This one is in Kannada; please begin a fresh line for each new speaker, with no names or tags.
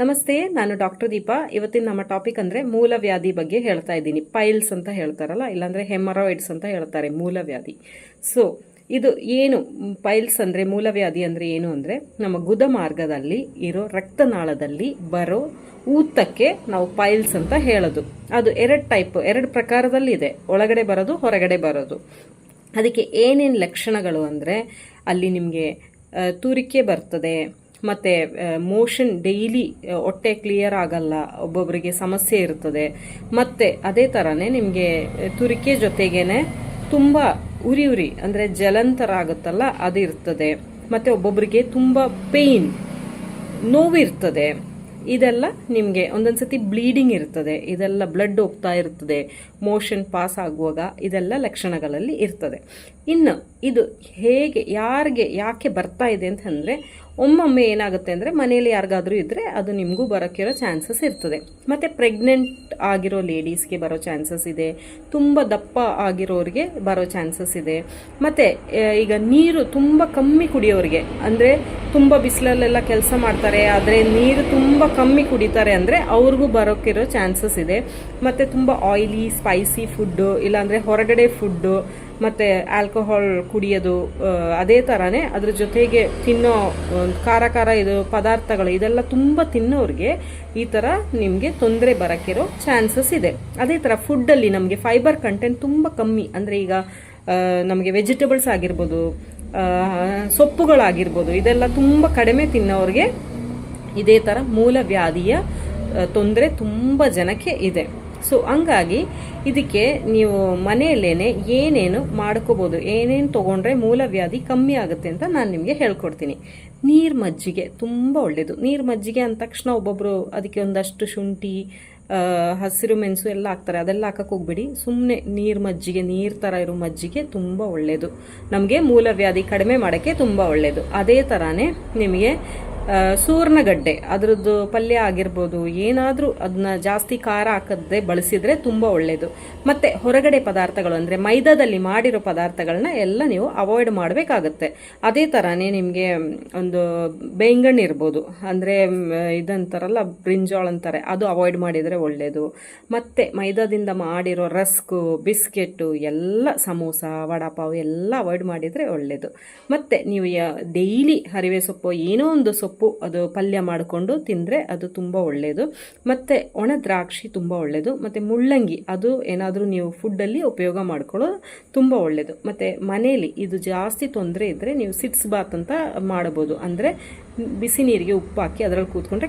ನಮಸ್ತೆ, ನಾನು ಡಾಕ್ಟರ್ ದೀಪಾ. ಇವತ್ತಿನ ನಮ್ಮ ಟಾಪಿಕ್ ಅಂದ್ರೆ ಮೂಲವ್ಯಾಧಿ ಬಗ್ಗೆ ಹೇಳ್ತಾ ಇದ್ದೀನಿ. ಪೈಲ್ಸ್ ಅಂತ ಹೇಳ್ತಾರಲ್ಲ, ಇಲ್ಲಾಂದ್ರೆ ಹೆಮರಾಯ್ಡ್ಸ್ ಅಂತ ಹೇಳ್ತಾರೆ ಮೂಲವ್ಯಾಧಿ ಸೊ ಇದು ಏನು ಪೈಲ್ಸ್ ಅಂದ್ರೆ ಮೂಲವ್ಯಾಧಿ ಅಂದ್ರೆ ಏನು ಅಂದ್ರೆ, ನಮ್ಮ ಗುದ ಮಾರ್ಗದಲ್ಲಿ ಇರೋ ರಕ್ತನಾಳದಲ್ಲಿ ಬರೋ ಊತಕ್ಕೆ ನಾವು ಪೈಲ್ಸ್ ಅಂತ ಹೇಳೋದು. ಅದು ಎರಡು ಟೈಪ್ ಎರಡು ಪ್ರಕಾರದಲ್ಲಿ ಇದೆ ಒಳಗಡೆ ಬರೋದು, ಹೊರಗಡೆ ಬರೋದು. ಅದಕ್ಕೆ ಏನೇನು ಲಕ್ಷಣಗಳು ಅಂದರೆ, ಅಲ್ಲಿ ನಿಮಗೆ ತೂರಿಕೆ ಬರ್ತದೆ ಮತ್ತು ಮೋಷನ್ ಡೈಲಿ ಹೊಟ್ಟೆ ಕ್ಲಿಯರ್ ಆಗಲ್ಲ ಒಬ್ಬೊಬ್ಬರಿಗೆ ಸಮಸ್ಯೆ ಇರ್ತದೆ. ಮತ್ತು ಅದೇ ಥರನೇ ನಿಮಗೆ ತುರಿಕೆ ಜೊತೆಗೇನೆ ತುಂಬ ಉರಿ ಉರಿ, ಅಂದರೆ ಜಲಂತರ ಆಗುತ್ತಲ್ಲ, ಅದು ಇರ್ತದೆ. ಮತ್ತು ಒಬ್ಬೊಬ್ಬರಿಗೆ ತುಂಬ ಪೇಯ್ನ್ ನೋವಿರ್ತದೆ ಇದೆಲ್ಲ ನಿಮಗೆ ಒಂದೊಂದು ಸತಿ ಬ್ಲೀಡಿಂಗ್ ಇರ್ತದೆ. ಇದೆಲ್ಲ ಬ್ಲಡ್ ಹೋಗ್ತಾ ಇರ್ತದೆ. ಮೋಷನ್ ಪಾಸ್ ಆಗುವಾಗ ಇದೆಲ್ಲ ಲಕ್ಷಣಗಳಲ್ಲಿ ಇರ್ತದೆ. ಇನ್ನು ಇದು ಹೇಗೆ, ಯಾರಿಗೆ, ಯಾಕೆ ಬರ್ತಾ ಇದೆ ಅಂತಂದರೆ ಒಮ್ಮೊಮ್ಮೆ ಏನಾಗುತ್ತೆ ಅಂದರೆ ಮನೆಯಲ್ಲಿ ಯಾರಿಗಾದರೂ ಇದ್ದರೆ ಅದು ನಿಮಗೂ ಬರೋಕ್ಕಿರೋ ಚಾನ್ಸಸ್ ಇರ್ತದೆ. ಮತ್ತು ಪ್ರೆಗ್ನೆಂಟ್ ಆಗಿರೋ ಲೇಡೀಸ್ಗೆ ಬರೋ ಚಾನ್ಸಸ್ ಇದೆ. ತುಂಬ ದಪ್ಪ ಆಗಿರೋರಿಗೆ ಬರೋ ಚಾನ್ಸಸ್ ಇದೆ. ಮತ್ತು ಈಗ ನೀರು ತುಂಬ ಕಮ್ಮಿ ಕುಡಿಯೋರಿಗೆ, ಅಂದರೆ ತುಂಬ ಬಿಸಿಲಲ್ಲೆಲ್ಲ ಕೆಲಸ ಮಾಡ್ತಾರೆ, ಆದರೆ ನೀರು ತುಂಬ ಕಮ್ಮಿ ಕುಡಿತಾರೆ ಅಂದರೆ ಅವ್ರಿಗೂ ಬರೋಕ್ಕಿರೋ ಚಾನ್ಸಸ್ ಇದೆ. ಮತ್ತು ತುಂಬ ಆಯಿಲಿ ಸ್ಪೈಸಿ ಫುಡ್ಡು ಇಲ್ಲಾಂದರೆ ಹೊರಗಡೆ ಫುಡ್ಡು ಮತ್ತು ಆಲ್ಕೋಹಾಲ್ ಕುಡಿಯೋದು ಅದೇ ಥರನೇ ಅದ್ರ ಜೊತೆಗೆ ತಿನ್ನೋ ಆ, ಖಾರ ಖಾರ ಇದು ಪದಾರ್ಥಗಳು ಇದೆಲ್ಲ ತುಂಬ ತಿನ್ನೋರಿಗೆ ಈ ಥರ ನಿಮಗೆ ತೊಂದರೆ ಬರೋಕ್ಕಿರೋ ಚಾನ್ಸಸ್ ಇದೆ. ಅದೇ ಥರ ಫುಡ್ಡಲ್ಲಿ ನಮಗೆ ಫೈಬರ್ ಕಂಟೆಂಟ್ ತುಂಬ ಕಮ್ಮಿ. ಅಂದರೆ ಈಗ ನಮಗೆ ವೆಜಿಟೇಬಲ್ಸ್ ಆಗಿರ್ಬೋದು ಸೊಪ್ಪುಗಳಾಗಿರ್ಬೋದು ಇದೆಲ್ಲ ತುಂಬ ಕಡಿಮೆ ತಿನ್ನೋರಿಗೆ ಇದೇ ಥರ ಮೂಲವ್ಯಾಧಿಯ ತೊಂದರೆ ತುಂಬ ಜನಕ್ಕೆ ಇದೆ. ಸೊ ಹಂಗಾಗಿ ಇದಕ್ಕೆ ನೀವು ಮನೆಯಲ್ಲೇ ಏನೇನು ಮಾಡ್ಕೋಬೋದು, ಏನೇನು ತೊಗೊಂಡ್ರೆ ಮೂಲವ್ಯಾಧಿ ಕಮ್ಮಿ ಆಗುತ್ತೆ ಅಂತ ನಾನು ನಿಮಗೆ ಹೇಳ್ಕೊಡ್ತೀನಿ. ನೀರು ಮಜ್ಜಿಗೆ ತುಂಬ ಒಳ್ಳೆಯದು ನೀರು ಮಜ್ಜಿಗೆ ಅಂದ ತಕ್ಷಣ ಒಬ್ಬೊಬ್ಬರು ಅದಕ್ಕೆ ಒಂದಷ್ಟು ಶುಂಠಿ ಹಸಿರು ಮೆಣಸು ಎಲ್ಲ ಹಾಕ್ತಾರೆ. ಅದೆಲ್ಲ ಹಾಕಕ್ಕೆ ಹೋಗ್ಬೇಡಿ. ಸುಮ್ಮನೆ ನೀರು ಮಜ್ಜಿಗೆ, ನೀರು ಥರ ಇರೋ ಮಜ್ಜಿಗೆ ತುಂಬ ಒಳ್ಳೆಯದು ನಮಗೆ ಮೂಲವ್ಯಾಧಿ ಕಡಿಮೆ ಮಾಡೋಕ್ಕೆ ತುಂಬ ಒಳ್ಳೆಯದು ಅದೇ ಥರನೇ ನಿಮಗೆ ಸೂರ್ಣಗಡ್ಡೆ ಅದರದ್ದು ಪಲ್ಯ ಆಗಿರ್ಬೋದು, ಏನಾದರೂ ಅದನ್ನ ಜಾಸ್ತಿ ಖಾರ ಹಾಕದೆ ಬಳಸಿದರೆ ತುಂಬ ಒಳ್ಳೆಯದು ಮತ್ತು ಹೊರಗಡೆ ಪದಾರ್ಥಗಳು ಅಂದರೆ ಮೈದಾದಲ್ಲಿ ಮಾಡಿರೋ ಪದಾರ್ಥಗಳನ್ನ ಎಲ್ಲ ನೀವು ಅವಾಯ್ಡ್ ಮಾಡಬೇಕಾಗತ್ತೆ. ಅದೇ ಥರನೇ ನಿಮಗೆ ಒಂದು ಬೆಂಗಣ್ಣು ಇರ್ಬೋದು, ಅಂದರೆ ಇದಂತಾರಲ್ಲ, ಬ್ರಿಂಜಾಳ್ ಅಂತಾರೆ, ಅದು ಅವಾಯ್ಡ್ ಮಾಡಿದರೆ ಒಳ್ಳೆಯದು ಮತ್ತು ಮೈದಾದಿಂದ ಮಾಡಿರೋ ರಸ್ಕು ಬಿಸ್ಕೆಟ್ಟು ಎಲ್ಲ ಸಮೋಸ, ವಡಾಪಾವ್ ಎಲ್ಲ ಅವಾಯ್ಡ್ ಮಾಡಿದರೆ ಒಳ್ಳೆಯದು ಮತ್ತು ನೀವು ಡೈಲಿ ಹರಿವೆ ಸೊಪ್ಪು, ಏನೋ ಒಂದು ಸೊಪ್ಪು ಅದು ಪಲ್ಯ ಮಾಡಿಕೊಂಡು ತಿಂದರೆ ಅದು ತುಂಬ ಒಳ್ಳೆಯದು ಮತ್ತು ಒಣ ದ್ರಾಕ್ಷಿ ತುಂಬ ಒಳ್ಳೆಯದು ಮತ್ತು ಮುಳ್ಳಂಗಿ, ಅದು ಏನಾದರೂ ನೀವು ಫುಡ್ಡಲ್ಲಿ ಉಪಯೋಗ ಮಾಡ್ಕೊಳ್ಳೋದು ತುಂಬ ಒಳ್ಳೆಯದು ಮತ್ತು ಮನೆಯಲ್ಲಿ ಇದು ಜಾಸ್ತಿ ತೊಂದರೆ ಇದ್ದರೆ ನೀವು ಸಿಟ್ಸ್ ಬಾತ್ ಅಂತ ಮಾಡ್ಬೋದು. ಅಂದರೆ ಬಿಸಿ ನೀರಿಗೆ ಉಪ್ಪು ಹಾಕಿ ಅದರಲ್ಲಿ ಕೂತ್ಕೊಂಡ್ರೆ